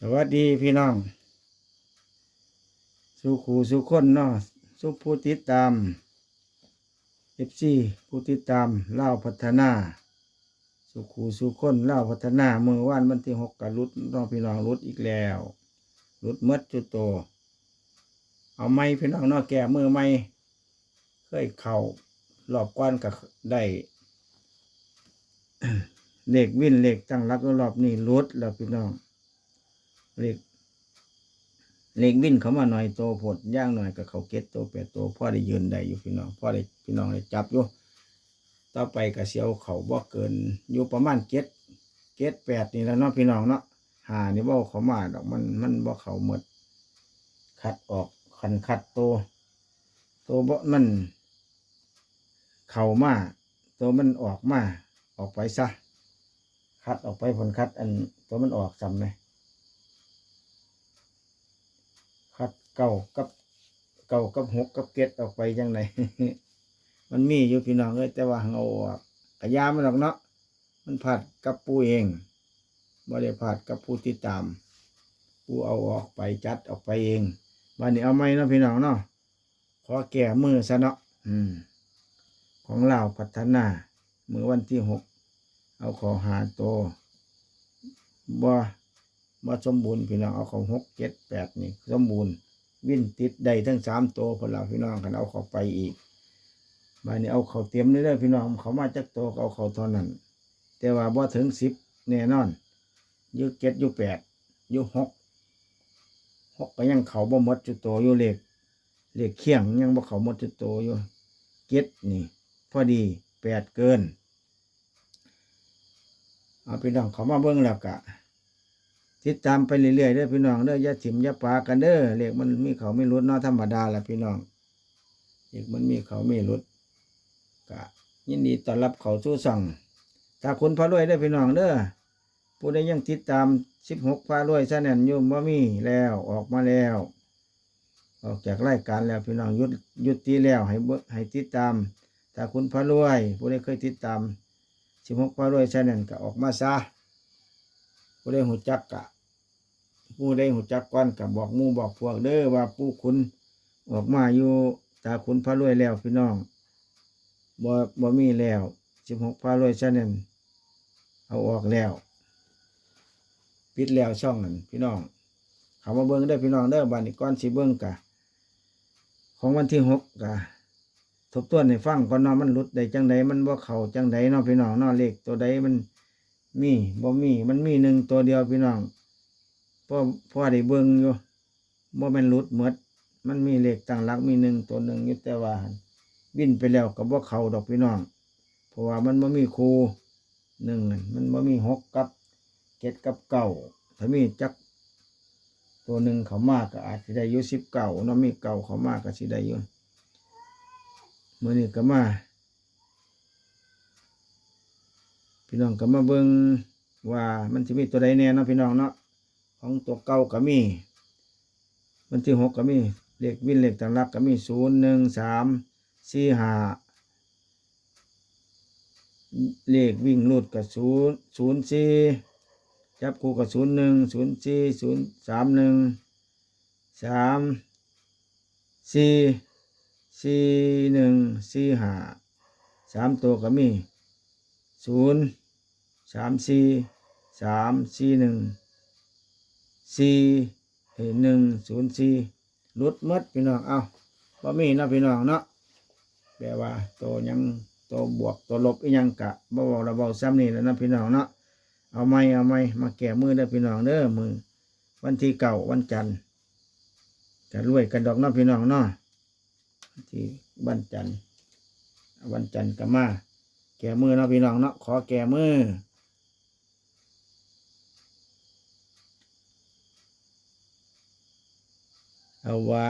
สวัสดีพี่น้อง สุขูสุขคนเนาะสุผู้ติดตามเอฟซีผู้ติดตามเล่าพัฒนา สุขูสุขคนเล่าพัฒนาเมื่อวานวันที่หกกับรุดน้องพี่น้องรุดอีกแล้วรุดมดจุดโต เอาไม้พี่น้องนาะแก่มือไม้เคยเข่ารอบก้อนกับได้เลขวินเหลขตั้งรักรอบนี้รุดแล้วพี่น้อง เลขเลขวิ่นเขามาหน่อยโตผดย่างหน่อยกับเขาเก็ตโตแปดโตพ่อได้ยืนได้อยู่พี่น้องพ่อได้พี่น้องได้จับอยู่ต่อไปกับเสียวเขาบ่เกิน อยู่ประมาณเก็ตเก็ตแปดนี่แล้วเนาะพี่น้องเนาะหานี่บ่เขามาดอกมันมันบ่เขาหมด คัดออกคันคัดโตโตบ่มัน เข้ามาโตมันออกมา ออกไปซะคัดออกไปผลคัด อันตัวมันออกจำไหม คัด เก่ากับเก่ากับหกกับเก็ดออกไปยังไงมันมีอยู่พี่น้องเอ้ยแต่ว่างเอาออกกระยามันหรอกเนาะมันผัดกับปูเองบ่ได้ผัดกับผู้ติดตาม ผู้เอาออกไปจัดออกไปเองวันนี้เอาไหมเนาะพี่น้องเนาะขอแก่มือซะเนาะอืม ของเราพัฒนาเมื่อวันที่หกเอาขอหาโตบ่บ่สมบูรณ์พี่น้องเอาเขาหกเจ็ดแปดนี่ สมบูรณ์ วิ่นติดได้ทั้งสามตัวพอเราพี่น้องกันเอาเขาไปอีกบานนี้เอาเขาเตรียมเรื่อยๆพี่น้องเขามาจากตัวเอาเขาเท่านั้น แต่ว่าบ่ถึงสิบแน่นอนยุเจ็ดยุแปดยุหกหกก็ยังเขาบ่หมดจุดโตอยู่เลขเลขเคียงยังบ่เขาหมดจุดโตอยู่เจ็ดนี่ พอดีแปดเกิน เอาพี่น้องเขามาเบิ่งแล้วกะ ติดตามไปเรื่อยๆเด้อพี่น้องเด้อย่าถิ่มย่าปากันเด้อเลขมันมีเขาไม่รุดเนาะธรรมดาละพี่น้องเลขมันมีเขาไม่รุดกะยินดีต้อนรับเขาสู่สั่งถ้าคุณพระรวยเด้อพี่น้องเด้อผู้ใดยังติดตามสิบหกพระรวยซะแน่นยู่บ่มีแล้วออกมาแล้ว ออกจากรายการแล้วพี่น้องหยุดหยุดตีแล้วให้ให้ติดตามถ้าคุณพระรวย ผู้ใดเคยติดตามสิบหกพระรวยซะแน่นก็ออกมาซะผู้ใดหูจักกะ ผู้ใดหูจักก่อนกับบอกมู่บอกพวกเด้อว่าผู้คุณออกมาอยู่ตาคุณพระรวยแล้วพี่น้องบ่บ่มีแล้วสิบหกพระรวยชาแนลเอาออกแล้ว ปิดแล้วช่องนั้นพี่น้องเขามาเบิ้งได้พี่น้องเด้อบัดนี้ก่อนสิเบิ้งกะ ของวันที่หกกะทบทวนให้ฟังก่อนนาะมันหลุดได้จังใดมันบ่เข้าจังใดนาะพี่น้องนาะเลขตัวใดมันมีบ่มีมันมีหนึ่งตัวเดียวพี่น้อง พ่อพ่อได้เบิ่งอยู่บ่แม่นหลุดหมด มันมีเลขตั้งหลักมีหนึ่งตัวหนึ่งอยู่แต่ว่าวิ่นไปแล้วก็บ่เขาดอกพี่น้อง เพราะว่ามันบ่มีครูหนึ่งมันบ่มีหกกับเจ็ดกับเก้าถ้ามีจักตัวหนึ่งเขามากก็อาจจะได้ยู่สิบเก้าเนาะมีเก้าเขามากก็สิได้ยู่มื้อนี้ก็มา พี่น้องก็มาเบิ่งว่ามันจะมีตัวใดแน่เนาะพี่น้องเนาะ ของตัวเก่าก็มี วันที่หกก็มีเลขวินเลขต่างหลักก็มีศูนย์หนึ่งสามสี่ห้าเลขวิ่งรูดกับศูนย์ศูนย์สี่จับคู่กับศูนย์หนึ่งศูนย์สี่ศูนย์สามหนึ่งสามสี่สี่หนึ่งสี่ห้าสามตัวก็มีศูนย์สามสี่สามสี่หนึ่ง สี่หนึ่งศูนย์สี่ลดมดพี่น้องเอาบ่มีนะพี่น้องเนาะแปลว่าตัวยังตัวบวกตัวลบอีหยังกะบ่บอกเราเบาซ้ำนี่แล้วนะพี่น้องเนาะเอาไม่เอาไม่มาแก้มือเด้อพี่น้องเด้อมือวันที่เก่าวันจันทร์จะรวยกันดอกเนาะพี่น้องเนาะวันที่วันจันทร์วันจันทร์ก็มาแก่มือเนาะพี่น้องเนาะขอแก่มือ เอาว่า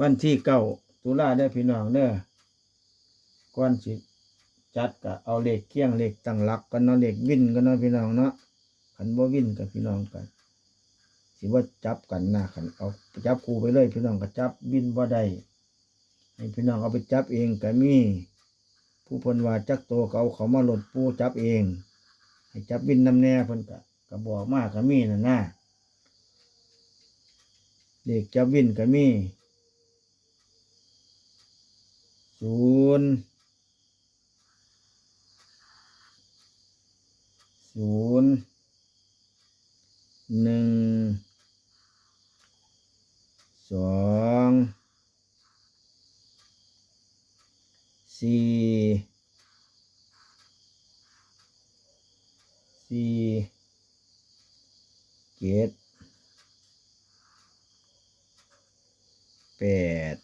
วันที่เก้าตุลาได้พี่น้องเด้อก่อนสิจัดก็เอาเหลขเคี่ยงเหลขตั้งหลักกันเนาะเลขวินกันเนาะพี่น้องเนาะขันบ่วินกับพี่น้องกันสิว่าจับกันนะขันเอาจับคูไปเลย พี่น้องก็จับวินบ่ได้ให้พี่น้องเอาไปจับเองก็มีผู้พนว่าจักโตเอาเขามาหลดปูจับเอง ให้จับบินนำแน่เพิ่นก็ก็บอกมากก็มีน่ะนะ เลขจับวินก็มีศูนย์ศูนย์หนึ่งสองสี่สี่เจ็ด แปด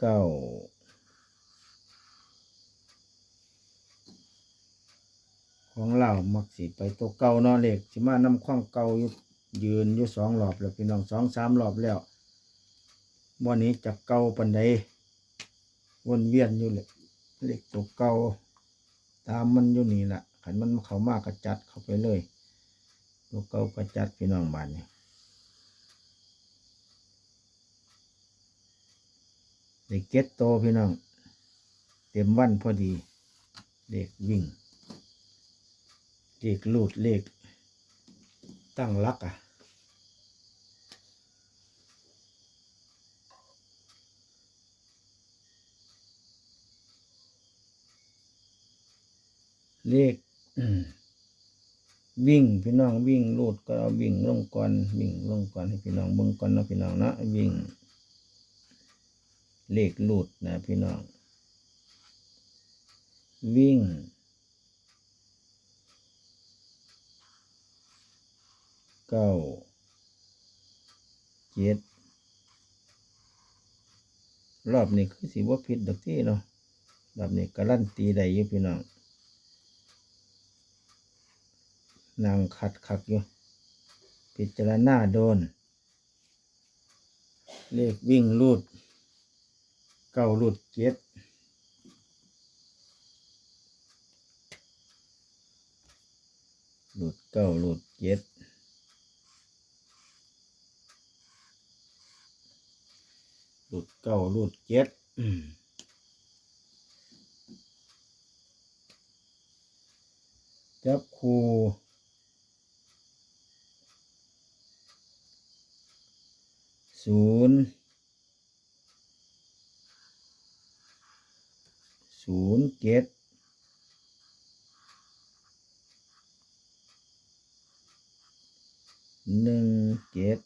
เก้าของเรามักสิไปตัวเก่าเนาะเลขสิมานำข้องเก่าอยู่ยืนอยู่สองรอบแล้วพี่น้องสองสามรอบแล้ววันนี้จะเก่าปันใดวนเวียนอยู่เลยเลขตัวเก่าตามมันอยู่นี่แหละขันมันเขามากระจัดเข้าไปเลยตัวเก่ากระจัดพี่น้องบ้านนี่ เลขเก็ตโตพี่น้อง เต็มวันพอดีเลขวิ่งเลขลูดเลขตั้งลักอะเลขวิ่งพี่น้องวิ่งลูดก็เอาวิ่งลงก่อนวิ่งลงก่อนให้พี่น้องเบิ่งก่อนนะพี่น้องนะวิ่ง เลขลูดนะพี่น้อง วิ่ง เก้า เจ็ด รอบนี้คือสิว่าผิดดอกที่เนาะรอบนี้การันตีได้อยู่พี่น้องนางขัดขักอยู่ พิจารณาโดน เลขวิ่งรูด ก้ารูดเจ็ดรูดเก้ารูดเจ็ดหลุดเก้าหลุดเจ็ดจับคูศูนย์ ศูนย์เจ็ดหนึ่งเจ็ด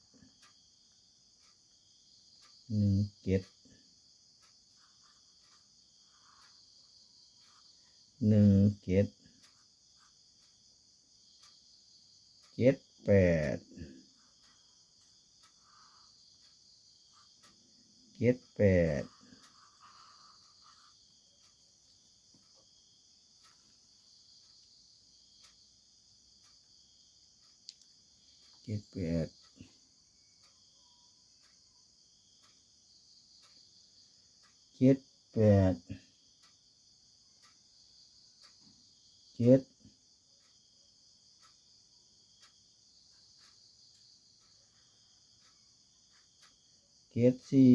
หนึ่งเจ็ดหนึ่งเจ็ดเจ็ดแปดเจ็ดแปด จ็ดแปดเจ็ดแปดเจ็ดเจ็ดสี่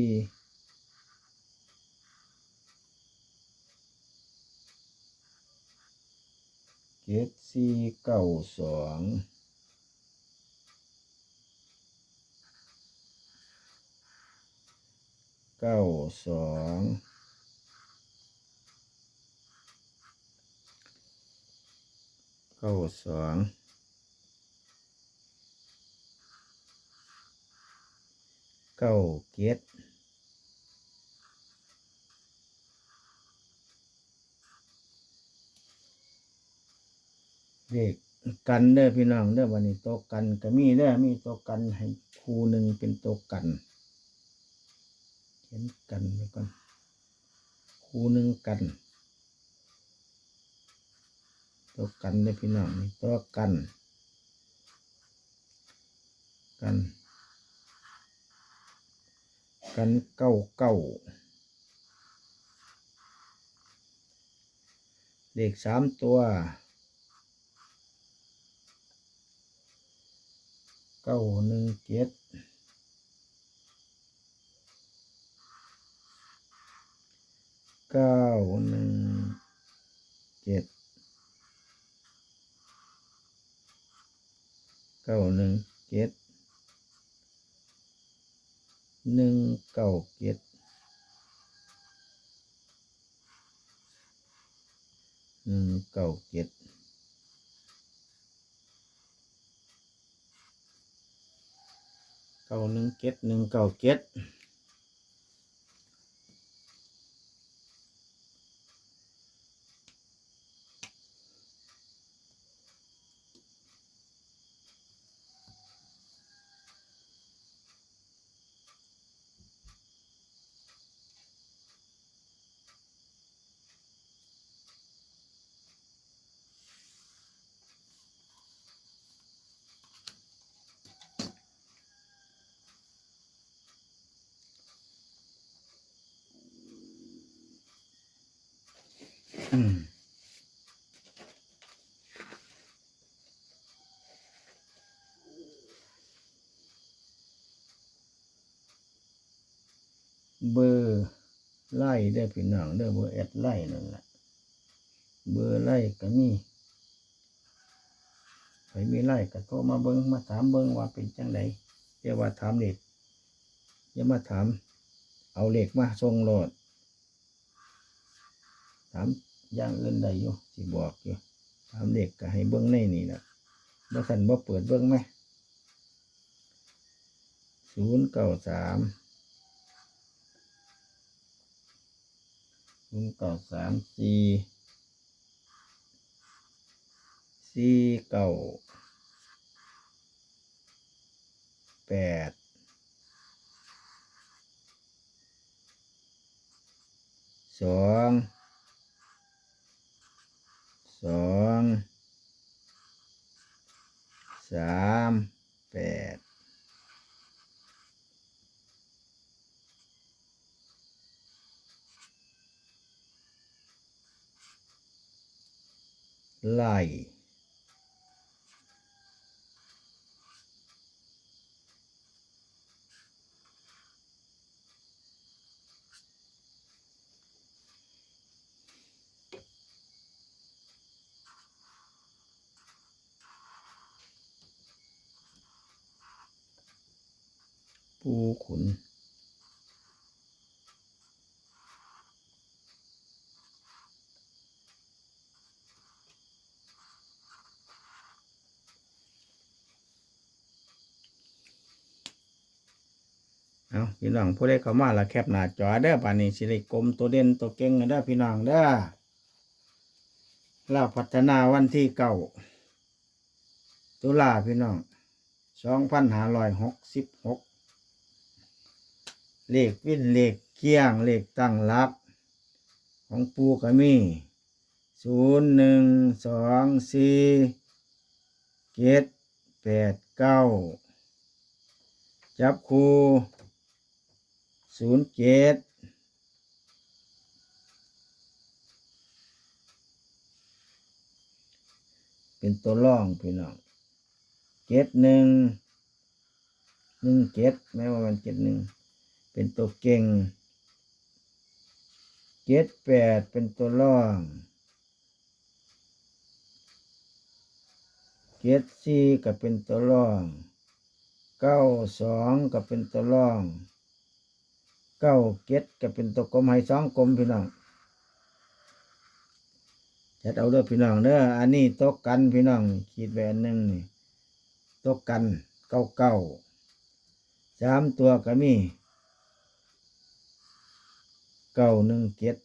เจ็ดสี่เก้าสอง เก้าสองเก้าสองเก้าเจ็ดเด็กกันเด้อพี่น้องเด้อวันนี้โตกันก็มีเด้อมีโตกันให้ครูหนึ่งเป็นโตกัน เขียนกันไว้ก่อนคู่หนึ่งกัน ตัวกันได้พี่น้องนี่ตัวกัน กัน กันเก้าเก้าเลขสามตัวเก้าหนึ่งเจ็ด เก้าหนึ่งเจ็ดเก้าหนึ่งเจ็ดหนึ่งเก้าเจ็ดหนึ่งเก้าเจ็ดเก้าหนึ่งเจ็ดหนึ่งเก้าเจ็ด อืมเบอร์ไล่ได้อพี่น้องเด้เบอร์แอดไล่นั่นแหละเบอร์ไล่ก็มีใครมีไล่ก็โทรมาเบิ้งมาถามเบิ้งว่าเป็นจังไดเรียกว่าถามเด็กอย่ามาถาม เอาเหล็กมาส่งโหลด ถาม อย่างอื่นได้อยู่สิบอกอยู่ถามเด็กก็ให้เบิ้องในนี่แหละบ่สันบ่เปิดเบิ้องไหมศูนย์เก้าสามศูนย์เก้าสามสี่สี่เก้าแปดสอง สองสามแปดไล่ ปูขุน เอาพี่น้องผู้ใดเข้ามาละแคปหน้าจอเด้อป่านนี้สิได้กลมตัวเด่นตัวเก่งเด้อพี่น้องเด้อเราพัฒนาวันที่เก้าตุลาพี่น้องสองพันห้าร้อยหกสิบหก เลขวิ่นเลขเคียงเลขตั้งหลัก ของปูก็มีศูนย์หนึ่งสองสี่เจ็ดแปดเก้าจับคู่ศูนย์เจ็ดเป็นตัวร่องพี่น้องเจ็ดหนึ่งหนึ่งเจ็ดแม้ว่ามันเจ็ดหนึ่ง เป็นตัวเก่งเจ็ดแปดเป็นตัวร่องเจ็ดสี่ก็เป็นตัวร่องเก้าสองก็เป็นตัวร่องเก้าเก็ดก็เป็นตัวกลมให้สองกลมพี่น้องจัดเอาเด้อพี่น้องเด้ออันนี้ตกกันพี่น้องขีดแหวนหนึ่งนี่ตกกันเก้าเก้าสามตัวก็มี เก้าหนึ่งเก็ด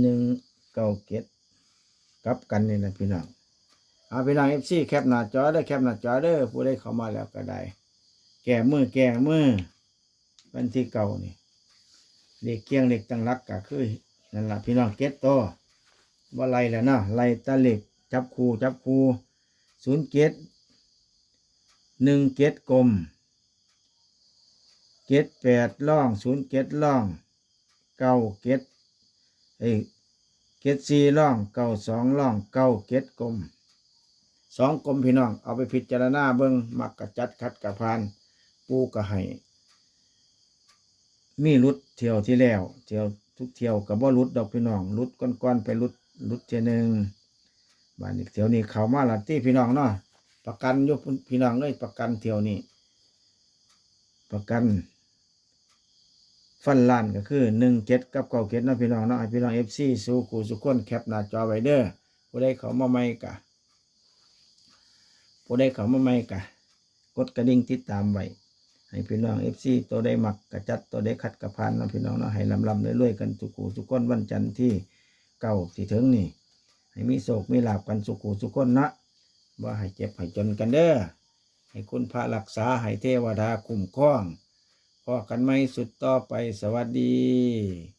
หนึ่งเก้าเก็ดกลับกันนี่นะพี่น้องเอาพี่น้องเอฟซีแคปหน้าจอเด้อแคปหน้าจอเด้อผู้ใดเข้ามาแล้วก็ได้ แก่มือแก่มือวันที่เก่านี่เล็กเกียงเล็กตั้งรักก็คือนั่นแหละพี่น้องเก็ตโตว่าไล่แล้วเนาะไล่ตะเล็กจับคูจับคูศูนย์เก็ตหนึ่งเก็ตกลม เก็ตแปดล่องศูนย์เก็ตล่องเก้าเก็ตเอ้เก็ตสี่ล่องเก้าสองล่องเก้าเก็ตกลมสองกลมพี่น้องเอาไปพิจารณาเบิ้งมักกะจัดคัดกะพานปูก็ให้มีรุดเที่ยวที่แล้ว เที่ยวทุกเที่ยวกับว่ารุดดอกพี่น้องรุดก้อนๆไปรุดรุดเที่ยหนึ่งบ้านนี้เที่ยวนี้เขามาละที่พี่น้องเนาะประกันยกพี่น้องเอ้ยประกันเที่ยวนี้ประกัน ฟันล้านก็คือหนึ่งเจ็ดกับเก้าเจ็ดนาะพี่น้องเนาะให้พี่น้องเอฟซีสู้กูสุกคนแคปหน้าจอไว้เด้อผู้ใดเขามาใหม่กะผู้ใดเขามาใหม่กะกดกระดิ่งติดตามไว้ให้พี่น้องเอฟซีตัวใดมักกระจัดตัวใดขัดกระพานนาะพี่น้องเนาะให้ลำลำเรื่อยๆกันสุกูสุกคนวันจันทร์ที่เก้าที่ถึงนี่ ให้มีโศกมีลาบกันสุกูสุกคนเนาะว่าให้เจ็บให้จนกันเด้อให้คุณพระรักษาให้เทวดาคุ้มครอง พอกันไม่สุดต่อไปสวัสดี